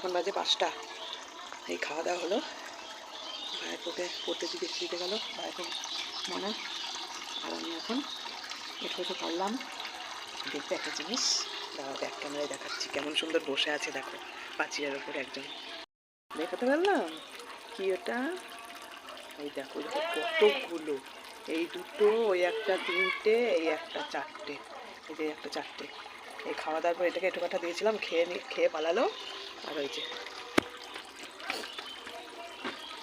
এখন বাজে পাঁচটা। এই খাওয়া দাওয়া হলো। ভাইয়ের পড়তে দিতে দিতে গেলো। এখন মনে আর আমি এখন একটু একটু করলাম দেখতে একটা জিনিস। দাঁড়াও ব্যাক ক্যামেরায় দেখাচ্ছি। কেমন সুন্দর বসে আছে, দেখো। পাঁচিরের ওপর একজন। দেখাতে পারলাম? কি ওটা? ওই দেখো কতগুলো। এই দুটো, ওই একটা তিনটে, এই একটা চারটে। এই যে একটা চারটে। এই খাওয়া দাওয়ার পর এটাকে একটু কাটা দিয়েছিলাম, খেয়ে খেয়ে পালালো। আর ওই যে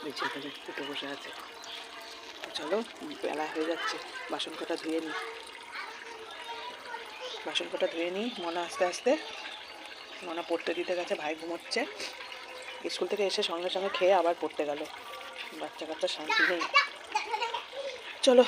ওই যে এখানে দুটো বসে আছে। চলো, বেলা হয়ে যাচ্ছে। বাসন কটা ধুয়ে নিই বাসন কটা ধুয়ে নিই মনে আস্তে আস্তে। মনে পড়তে দিতে গেছে, ভাই ঘুমোচ্ছে। স্কুল থেকে এসে সঙ্গে সঙ্গে খেয়ে আবার পড়তে গেল। বাচ্চা কাচ্চা শান্তি নেই। চলো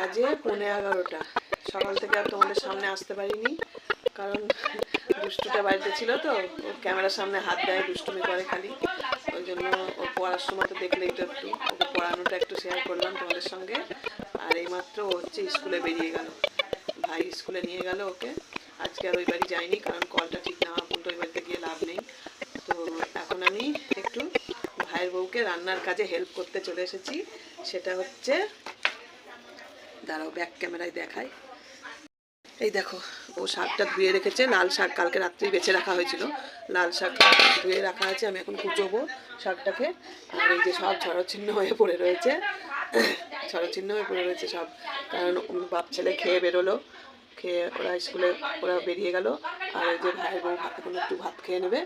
বাজে পৌনে এগারোটা। সকাল থেকে আর তোমাদের সামনে আসতে পারিনি, কারণ দুষ্টুটা বাড়িতে ছিল তো, ও ক্যামেরার সামনে হাত দেয়, দুষ্টুমি করে খালি। ওই জন্য ও পড়ার সময় তো দেখলেই তো একটু, ওকে পড়ানোটা একটু শেয়ার করলাম তোমাদের সঙ্গে। আর এইমাত্র ও হচ্ছে স্কুলে বেরিয়ে গেল। ভাই স্কুলে নিয়ে গেল ওকে। আজকে আর ওই বাড়ি যাইনি কারণ কলটা ঠিক না পর্যন্ত ওই বাড়িতে গিয়ে লাভ নেই। তো এখন আমি একটু ভাইয়ের বউকে রান্নার কাজে হেল্প করতে চলে এসেছি। সেটা হচ্ছে দাঁড়াও ব্যাক ক্যামেরায় দেখায় এই দেখো, ও শাকটা ধুয়ে রেখেছে। লাল শাক কালকে রাত্রেই বেছে রাখা হয়েছিল। লাল শাক ধুয়ে রাখা আছে, আমি এখন কুচোবো শাকটাকে। আর এই যে সব ছড়াচ্ছিন্ন হয়ে পড়ে রয়েছে ছড়াচ্ছিন্ন হয়ে পড়ে রয়েছে সব। কারণ বাপ ছেলে খেয়ে বেরোলো। খেয়ে ওরা স্কুলে ওরা বেরিয়ে গেল আর ওই যে ভাইয়ের বউ ভাত এখন একটু ভাত খেয়ে নেবে।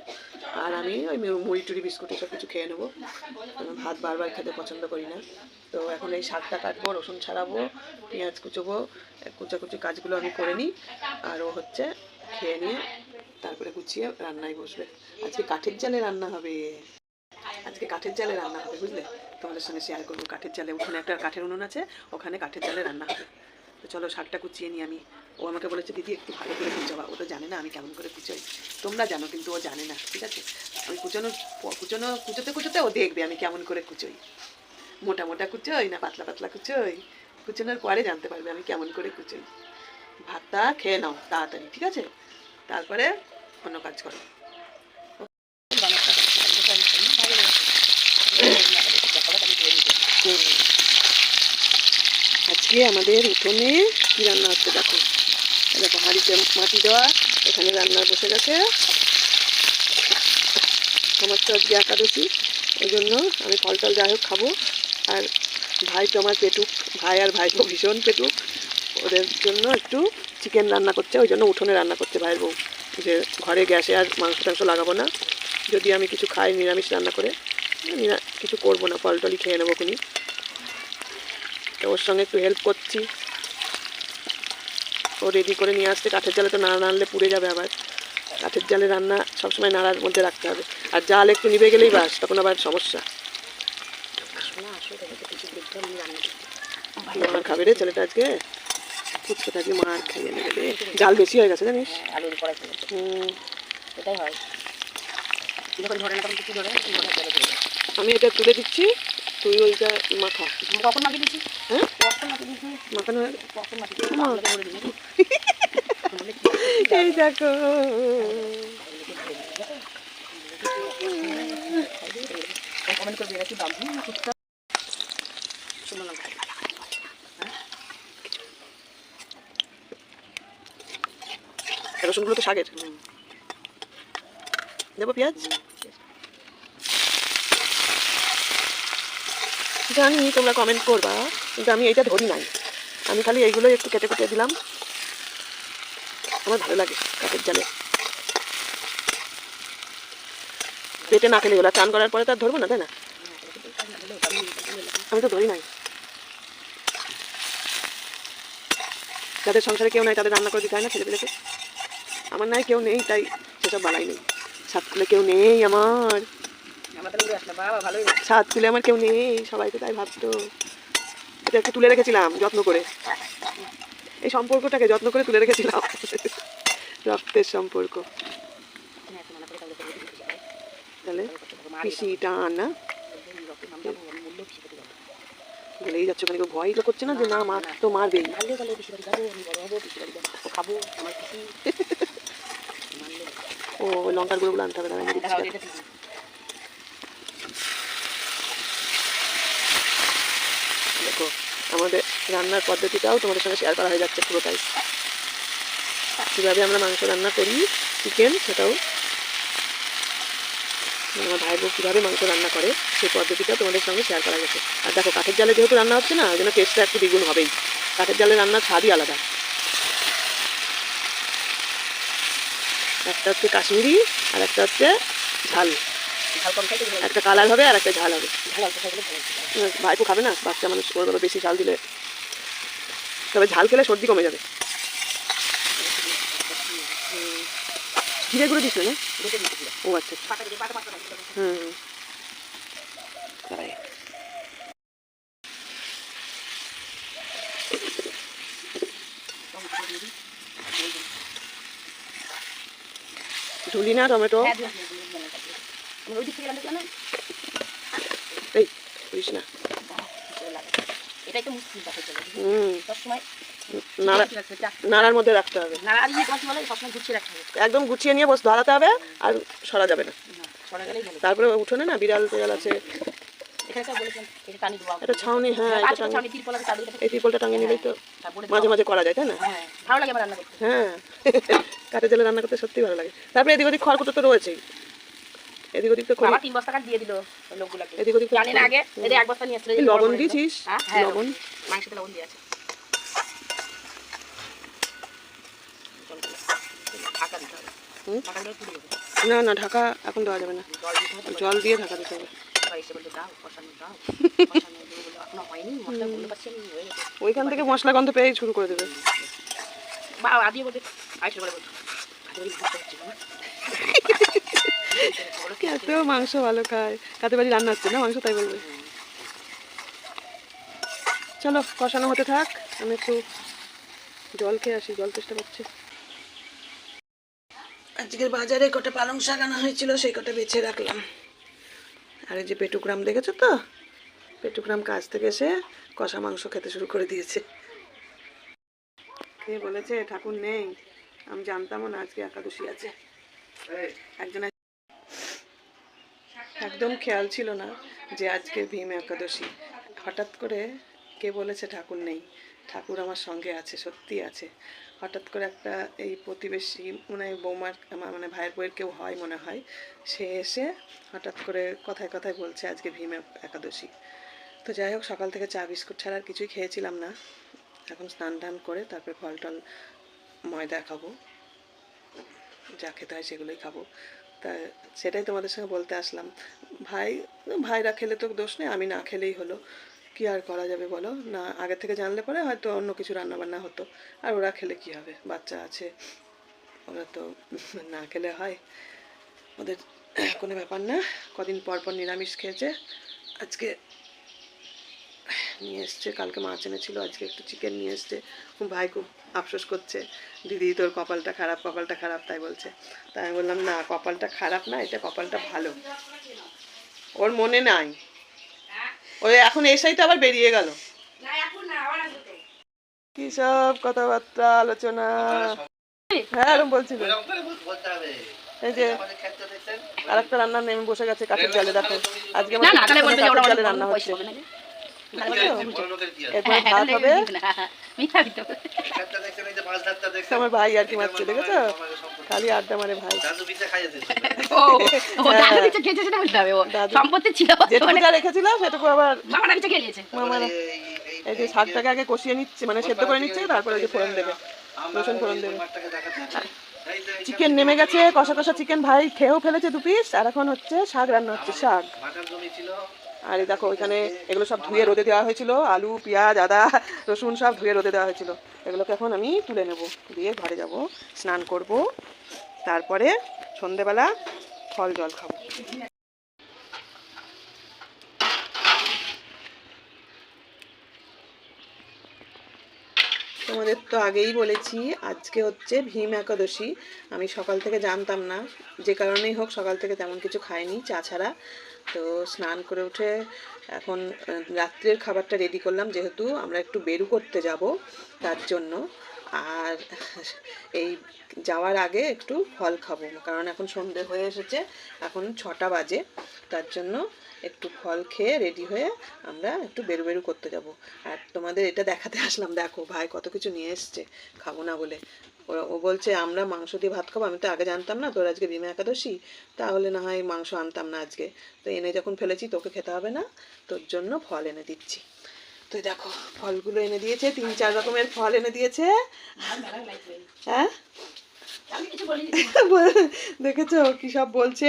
আর আমি ওই মুড়ি টুড়ি, বিস্কুট এসব কিছু খেয়ে নেব। ভাত বারবার খেতে পছন্দ করি না। তো এখন এই শাকটা কাটবো, রসুন ছাড়াবো, পেঁয়াজ কুচোবো কুচাকুচি কাজগুলো আমি করে নিই। আর ও হচ্ছে খেয়ে নিয়ে তারপরে গুছিয়ে রান্নায় বসবে। আজকে কাঠের জালে রান্না হবে। আজকে কাঠের জালে রান্না হবে, বুঝলে? তোমাদের সঙ্গে শেয়ার করব। কাঠের জালে ওখানে একটা কাঠের উনুন আছে, ওখানে কাঠের জালে রান্না হবে। তো চলো শাকটা কুচিয়ে নিই আমি। ও আমাকে বলেছে, দিদি, একটু ভালো করে কুচাবা ও তো জানে না আমি কেমন করে কুচোই তোমরা জানো, কিন্তু ও জানে না, ঠিক আছে? আমি কুচোনো কুচোনো কুচোতে কুচোতে ও দেখবে আমি কেমন করে কুচোই মোটা মোটা কুচোই না পাতলা পাতলা কুচোই কুচোনোর পরে জানতে পারবে আমি কেমন করে কুচোই ভাতটা খেয়ে নাও, তাড়াতাড়ি, ঠিক আছে? তারপরে অন্য কাজ করো। আজকে আমাদের উঠোনে কি রান্না হচ্ছে দেখো? দেখো হাঁড়িতে মাটি দেওয়া, এখানে রান্নার বসে গেছে। আমার তো আজকে একাদশী ওই জন্য আমি ফল টল যাই হোক খাব। আর ভাই তো আমার পেটুক, ভাই আর ভাই তো ভীষণ পেটুক। ওদের জন্য একটু চিকেন রান্না করছে ওই জন্য উঠোনে রান্না করছে ভাইয়ের বউ। যে ঘরে গ্যাসে আর মাংস টাংস লাগাবো না। যদি আমি কিছু খাই, নিরামিষ রান্না করে কিছু করব না ফল টলই খেয়ে নেব খুনি। ওর সঙ্গে একটু হেল্প করছি। ও রেডি করে নিয়ে আসতে কাঠের জালে তো না নাড়লে পুড়ে যাবে আবার। কাঠের জালে রান্না সবসময় নাড়ার মধ্যে রাখতে হবে। আর জাল একটু নিভে গেলেই বাস তখন আবার সমস্যা। মার খাবে রে ছেলেটা আজকে? ফুচকে থাকলে মার খেয়ে নেবে রে। জাল বেশি হয়ে গেছে জানিস? আলুর পরে হুম, এটাই হয়। যখন ধরে না তখন কিছু ধরে ধরে ধরে ধরে। আমি এটা তুলে দিচ্ছি তুই ওইটা মাখা। কখন মাটি দিচ্ছি হ্যাঁ? কখন দিচ্ছি মাখানো হয়ে- কখন দিচ্ছি এই দেখো। রসুনগুলো তো শাকের। দেবো পেঁয়াজ? জানি তোমরা কমেন্ট করবা, কিন্তু আমি এইটা ধরি নাই। আমি খালি এইগুলো একটু কেটে কেটে দিলাম। আমার ভালো লাগে কাঠের জালে। পেটে না খেলে হলো চান করার পরে তো আর ধরবো না, তাই না? আমি তো ধরি নাই। যাদের সংসারে কেউ নাই, তাদের রান্না করে দিতে হয় না ছেলেপেলেকে? আমার নাই, কেউ নেই, তাই সেসব বালাই নেই। ছাদ খুলে কেউ নেই আমার। ছাদ খুলে আমার কেউ নেই সবাই তো তাই ভাবতো। এটা একটু তুলে রেখেছিলাম, যত্ন করে। এই সম্পর্কটাকে যত্ন করে তুলে রেখেছিলাম। রক্তের সম্পর্ক তাহলে বলে দিচ্ছি, যাবে। তাহলে মার পিসি টান না রক্তের নাম জানো, আমি মূল্য বেশি করে যাব। বলেই যাচ্ছে ওখানে ভয় করছে না যে না মা তো মারবেই ও লঙ্কার গুঁড়োগুলো আনতে হবে দেখো আমাদের রান্নার পদ্ধতিটাও তোমাদের সঙ্গে শেয়ার করা হয়ে যাচ্ছে পুরোটাই কীভাবে আমরা মাংস রান্না করি চিকেন সেটাও আমার ভাই বউ কীভাবে মাংস রান্না করে সেই পদ্ধতিটা তোমাদের সঙ্গে শেয়ার করা গেছে। আর দেখো কাঠের জালে যেহেতু রান্না হচ্ছে না ওই জন্য টেস্টটা একটু দ্বিগুণ হবেই। কাঠের জালে রান্নার স্বাদই আলাদা। একটা হচ্ছে কাশ্মীরি আর একটা হচ্ছে ঝাল। একটা কালার হবে আর একটা ঝাল হবে। ভাইপো খাবে না? বাচ্চা মানুষ বেশি ঝাল দিলে। তবে ঝাল খেলে সর্দি কমে যাবে হুম। জিরে গুঁড়ো দিস না। ও আচ্ছা। হুম। তাই। ঝুলি না টমেটো এই করিস না এটাই তো মুশকিল হুম সবসময় নাড়ার মধ্যে রাখতে হবে। ইয়ে রাখতে হবে। একদম গুছিয়ে নিয়ে বস ধরাতে হবে আর সরা যাবে না। তারপরে উঠোনে না বিড়াল টিড়াল আছে। এটা ছাউনি হ্যাঁ আচ্ছা এই ত্রিপলটা টাঙিয়ে নিলেই তো মাঝে মাঝে করা যায় তাই না? হ্যাঁ হ্যাঁ। কাঠের জালে রান্না করতে সত্যি ভালো লাগে। তারপরে এদিক ওদিক খড়কুটো তো রয়েছেই। এদিক ওদিক তো খড়ি তিন বস্তা কাঠ দিয়ে দিল লোকগুলোকে। এদিক ওদিক জানি না আগে এক বস্তা নিয়ে লবণ দিয়েছিস? হ্যাঁ লবণ। মাংসতে লবণ দিয়ে আছে ঢাকা দিতে হবে হুম? ঢাকা দিলে পুড়ে যাবে না না ঢাকা এখন দেওয়া যাবে না। জল দিয়ে ঢাকা দিতে হবে। ওইখান থেকে মশলা গন্ধ পেয়েই শুরু করে দেবে। বা আদিও বলতে আইসে বলে। বলতো আদি বলি বুঝতে পারছি না এত মাংস ভালো খায়। কাতে বাড়ি রান্না হচ্ছে না মাংস তাই বলবে। চলো কষানো হতে থাক। আমি একটু জল খেয়ে আসি জল চেষ্টা করছি। আজকের বাজারে কটা পালং শাক আনা হয়েছিল, সেই কটা বেছে রাখলাম। আর এই যে পেটুগ্রাম দেখেছ তো? পেটুগ্রাম কাজ থেকে এসে কষা মাংস খেতে শুরু করে দিয়েছে। কে বলেছে, ঠাকুর নেই। আমি জানতামও না আজকে একাদশী আছে। একজন একদম খেয়াল ছিল না যে আজকে ভীম একাদশী। হঠাৎ করে কে বলেছে, ঠাকুর নেই। ঠাকুর আমার সঙ্গে আছে সত্যি আছে। হঠাৎ করে একটা এই প্রতিবেশী মানে বৌমার মানে ভাইয়ের বইয়ের কেউ হয় মনে হয়, সে এসে হঠাৎ করে কথায় কথায় বলছে, আজকে ভীম একাদশী। তো যাই হোক, সকাল থেকে চা, বিস্কুট ছাড়া আর কিছুই খেয়েছিলাম না। এখন স্নান টান করে তারপরে ফল টল ময়দা খাব। যা খেতে হয় সেগুলোই খাব। তা সেটাই তোমাদের সঙ্গে বলতে আসলাম। ভাই, ভাইরা খেলে তো দোষ নেই, আমি না খেলেই হলো। কি আর করা যাবে বলো? না, আগে থেকে জানলে পরে হয়তো অন্য কিছু রান্নাবান্না হতো। আর ওরা খেলে কি হবে? বাচ্চা আছে, ওরা তো না খেলে হয়। ওদের কোনো ব্যাপার না। কদিন পর পর নিরামিষ খেয়েছে। আজকে নিয়ে এসছে, কালকে মাছ এনেছিল আজকে একটু চিকেন নিয়ে এসছে। ভাই খুব আফসোস করছে। দিদি, তোর কপালটা খারাপ কপালটা খারাপ, তাই বলছে। তাই আমি বললাম, না, কপালটা খারাপ না, এটা কপালটা ভালো। ওর মনে নাই। ওই এখন এসেই তো আবার বেরিয়ে গেল কি সব কথাবার্তা আলোচনা হ্যাঁ এরকম বলছিল। এই যে আমাদের ক্ষেত্রে দেখছেন, আর একটা রান্না নেমে বসে গেছে কাঠের জালে দেখো আজকে না না আমাদের তাহলে বলবে যে ওরা কাঠের জালে রান্না হচ্ছে হবে না যে। কি আছে? বড় লোকের কি আছে? এরপরে ভাত হবে মিথ্যা দিতে হবে। ক্ষেতটা দেখছেন, এই যে মাছ ধারটা দেখছেন? আমার ভাই আর কি মারছে দেখেছ। খালি আড্ডা মারে ভাই। দাদু পিঠা খাইয়েছে। ও, ও দাদু পিঠা খেয়েছে সেটা বলতে হবে ও। সম্পত্তি ছিল। যেটুকু মানে যা রেখেছিল সেটুকু আবার মামারা পিঠা খেয়ে নিয়েছে মামার এই- যে শাকটাকে আগে কষিয়ে নিচ্ছে মানে সেদ্ধ করে নিচ্ছে তারপরে যে ফোড়ন দেবে। রসুন ফোড়ন দেবে। চিকেন নেমে গেছে কষা কষা চিকেন ভাই খেয়েও ফেলেছে দু পিস আর এখন হচ্ছে শাক রান্না হচ্ছে শাক। আর এই দেখো ওইখানে এগুলো সব ধুয়ে রোদে দেওয়া হয়েছিল আলু পেঁয়াজ আদা রসুন সব ধুয়ে রোদে দেওয়া হয়েছিল। এগুলোকে এখন আমি তুলে নেব দিয়ে ঘরে যাব স্নান করব। তারপরে সন্ধেবেলা ফল জল খাব। তোমাদের তো আগেই বলেছি, আজকে হচ্ছে ভীম একাদশী। আমি সকাল থেকে জানতাম না, যে কারণেই হোক সকাল থেকে তেমন কিছু খাইনি চা ছাড়া। তো স্নান করে উঠে এখন রাত্রের খাবারটা রেডি করলাম, যেহেতু আমরা একটু বেরু করতে যাব, তার জন্য। আর এই যাওয়ার আগে একটু ফল খাব, কারণ এখন সন্ধে হয়ে এসেছে, এখন ছটা বাজে, তার জন্য একটু ফল খেয়ে রেডি হয়ে আমরা একটু বেরু বেরু করতে যাব। আর তোমাদের এটা দেখাতে আসলাম, দেখো ভাই কত কিছু নিয়ে এসছে, খাব না বলে। ওরা- ও বলছে, আমরা মাংস দিয়ে ভাত খাব, আমি তো আগে জানতাম না, তোর আজকে ভীমা একাদশী, তাহলে না হয় মাংস আনতাম না আজকে। তো এনে যখন ফেলেছি তোকে খেতে হবে না, তোর জন্য ফল এনে দিচ্ছি। তো দেখো ফলগুলো এনে দিয়েছে তিন চার রকমের ফল এনে দিয়েছে। হ্যাঁ? দেখেছ কি সব বলছে?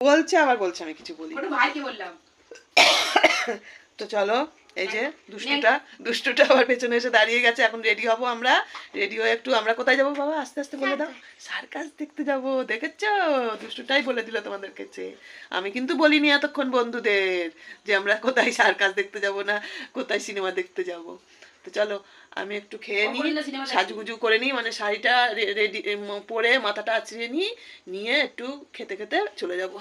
বলছে আবার বলছে আমি কিছু বলি ভাইকে বললাম। তো চলো এই যে দুষ্টুটা দুষ্টুটা আবার পেছনে এসে দাঁড়িয়ে গেছে এখন রেডি হব আমরা। রেডি হয়ে একটু আমরা কোথায় যাব বাবা? আস্তে আস্তে বলে দাও। সার্কাস। দেখতে যাব দেখেছ? দুষ্টুটাই বলে দিল তোমাদের কাছে আমি কিন্তু বলিনি এতক্ষণ বন্ধুদের যে আমরা কোথায় সার্কাস দেখতে যাব না কোথায় সিনেমা দেখতে যাব। তো চলো আমি একটু খেয়ে নিই সাজুগুজু করে নিই মানে শাড়িটা রেডি পরে মাথাটা আছড়িয়ে নিই নিয়ে একটু খেতে খেতে চলে যাব।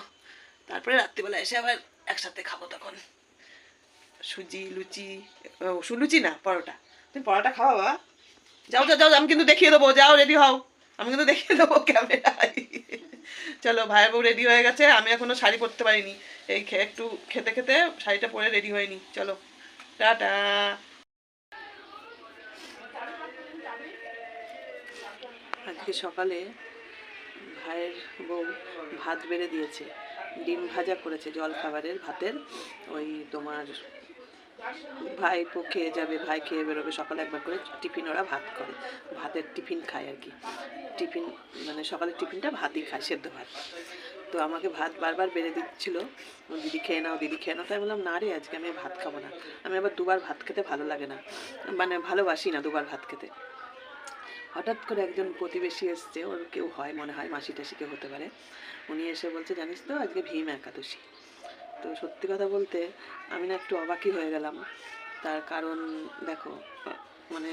তারপরে রাত্রিবেলা এসে আবার একসাথে খাব তখন। সুজি, লুচি লুচি না, পরোটা। তুমি পরোটা খাওয়া, বাবা। যাও যাও যাও, আমি কিন্তু দেখিয়ে দেবো, যাও রেডি হও। আমি কিন্তু দেখিয়ে দেবো ক্যামেরায়। চলো, ভাইয়ের বউ রেডি হয়ে গেছে। আমি এখনও শাড়ি পরতে পারিনি। এই একটু খেতে খেতে শাড়িটা পরে রেডি হয়নি। চলো, টাটা। আজকে সকালে ভাইয়ের বউ ভাত বেড়ে দিয়েছে। ডিম ভাজা করেছে জল খাবারের ভাতের। ওই তোমার ভাই পো খেয়ে যাবে, ভাই খেয়ে বেরোবে, সকালে একবার করে টিফিন ওরা ভাত করে। ভাতের টিফিন খায় আর কি। টিফিন মানে সকালের টিফিনটা ভাতই খায়, সেদ্ধ ভাত। তো আমাকে ভাত বারবার বেড়ে দিচ্ছিল। দিদি খেয়ে নাও, দিদি খেয়ে নাও। তাই বললাম, না রে, আজকে আমি ভাত খাব না। আমি আবার দুবার ভাত খেতে ভালো লাগে না। মানে ভালোবাসি না দুবার ভাত খেতে। হঠাৎ করে একজন প্রতিবেশী এসছে, ওর কেউ হয়, মনে হয় মাসি টাসি কেউ হতে পারে। উনি এসে বলছে, জানিস তো, আজকে ভীম একাদশী। তো সত্যি কথা বলতে আমি না একটু অবাকই হয়ে গেলাম। তার কারণ দেখো মানে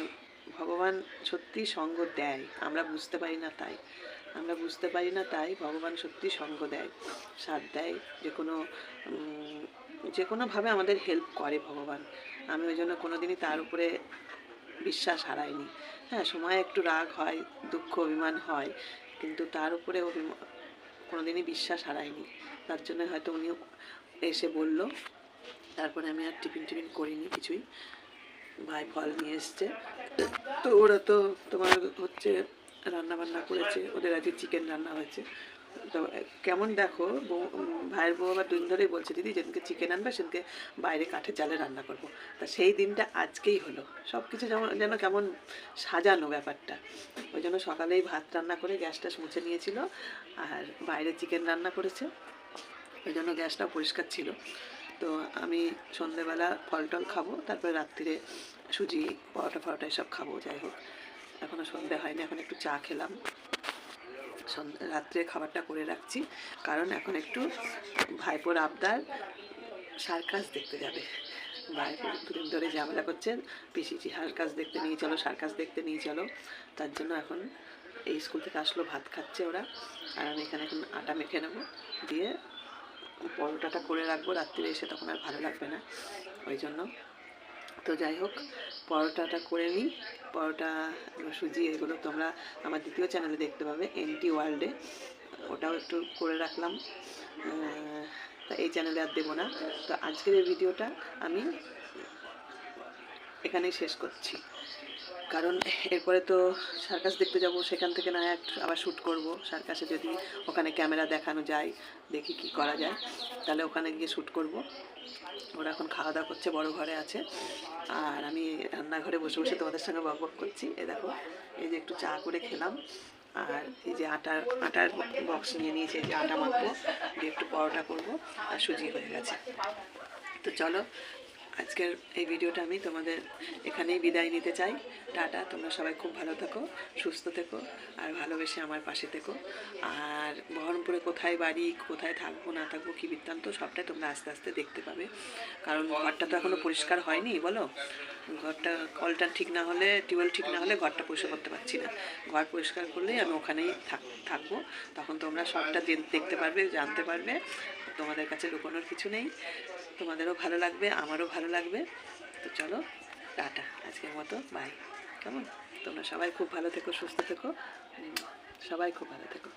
ভগবান সত্যি সঙ্গ দেয়, আমরা বুঝতে পারি না তাই। আমরা বুঝতে পারি না তাই ভগবান সত্যি সঙ্গ দেয়, সাথ দেয়, যে কোনো যে কোনোভাবে আমাদের হেল্প করে ভগবান। আমি ওই জন্য কোনো দিনই তার উপরে বিশ্বাস হারাইনি। হ্যাঁ সময় একটু রাগ হয়, দুঃখ, অভিমান হয়, কিন্তু তার উপরে অভিমান কোনোদিনই বিশ্বাস হারাইনি। তার জন্য হয়তো উনিও এসে বলল, তারপরে আমি আর টিফিন টিফিন করিনি কিছুই। ভাই ফল নিয়ে এসছে। তো ওরা তো তোমার হচ্ছে রান্না বান্না করেছে, ওদের আজকে চিকেন রান্না হয়েছে। তো কেমন দেখো ভাইয়ের বউ আবার দুদিন ধরেই বলছে, দিদি, যেদিনকে চিকেন আনবে, সেদিনকে বাইরে কাঠের জালে রান্না করব। তা সেই দিনটা আজকেই হলো। সব কিছু যেমন, যেন কেমন সাজানো ব্যাপারটা। ওই জন্য সকালেই ভাত রান্না করে গ্যাসটা মুছে নিয়েছিল, আর বাইরে চিকেন রান্না করেছে। ওই জন্য গ্যাসটা পরিষ্কার ছিল। তো আমি সন্ধেবেলা ফল টল খাব, তারপরে রাত্রিরে সুজি, পরোটা ফরোটা এসব খাব, যাই হোক। এখনও সন্ধে হয়নি, এখন একটু চা খেলাম। রাত্রে খাবারটা করে রাখছি, কারণ এখন একটু ভাইপোর আবদার সার্কাস দেখতে যাবে। ভাইপো দুদিন ধরে ঝামেলা করছে পিসিজি সার্কাস দেখতে নিয়ে চলো সার্কাস দেখতে নিয়ে চলো। তার জন্য এখন এই স্কুল থেকে আসলো, ভাত খাচ্ছে ওরা। আর আমি এখানে এখন আটা মেখে নেব, দিয়ে পরোটাটা করে রাখব রাত্রিরে এসে তখন আর ভালো লাগবে না, ওই জন্য। তো যাই হোক, পরোটাটা করে নিই। পরোটা, সুজি এগুলো তোমরা আমার দ্বিতীয় চ্যানেলে দেখতে পাবে এনটি ওয়ার্ল্ডে ওটাও একটু করে রাখলাম। তা এই চ্যানেলে আর দেবো না। তো আজকের এই ভিডিওটা আমি এখানেই শেষ করছি। কারণ এরপরে তো সার্কাস দেখতে যাব, সেখান থেকে না আবার শ্যুট করব। সার্কাসে যদি ওখানে ক্যামেরা দেখানো যায়, দেখি কি করা যায়, তাহলে ওখানে গিয়ে শ্যুট করব। ওরা এখন খাওয়া দাওয়া করছে, বড় ঘরে আছে। আর আমি রান্নাঘরে বসে বসে তোমাদের সঙ্গে বক বক করছি। এ দেখো, এই যে একটু চা করে খেলাম। আর এই যে আটার আটার বক্স নিয়ে নিয়েছি যে আটা মাখবো। দিয়ে একটু পরোটা করব, আর সুজি হয়ে গেছে। তো চলো আজকের এই ভিডিওটা আমি তোমাদের এখানেই বিদায় নিতে চাই। টাটা, তোমরা সবাই খুব ভালো থেকো, সুস্থ থেকো, আর ভালোবেসে আমার পাশে থেকো। আর বহরমপুরে কোথায় বাড়ি, কোথায় থাকব, না থাকব, কী বৃত্তান্ত, সবটাই তোমরা আস্তে আস্তে দেখতে পাবে। কারণ ঘরটা তো এখনও পরিষ্কার হয়নি, বলো? ঘরটা, কলটা ঠিক না হলে, টিউবওয়েল ঠিক না হলে ঘরটা পরিষ্কার করতে পারছি না। ঘর পরিষ্কার করলেই আমি ওখানেই থাক, থাকব। তখন তোমরা সবটা দেখতে পারবে, জানতে পারবে। তোমাদের কাছে লুকোনোর কিছু নেই। তোমাদেরও ভালো লাগবে, আমারও ভালো লাগবে। তো চলো, টাটা আজকের মতো বাই কেমন? তোমরা সবাই খুব ভালো থেকো, সুস্থ থেকো। সবাই খুব ভালো থেকো।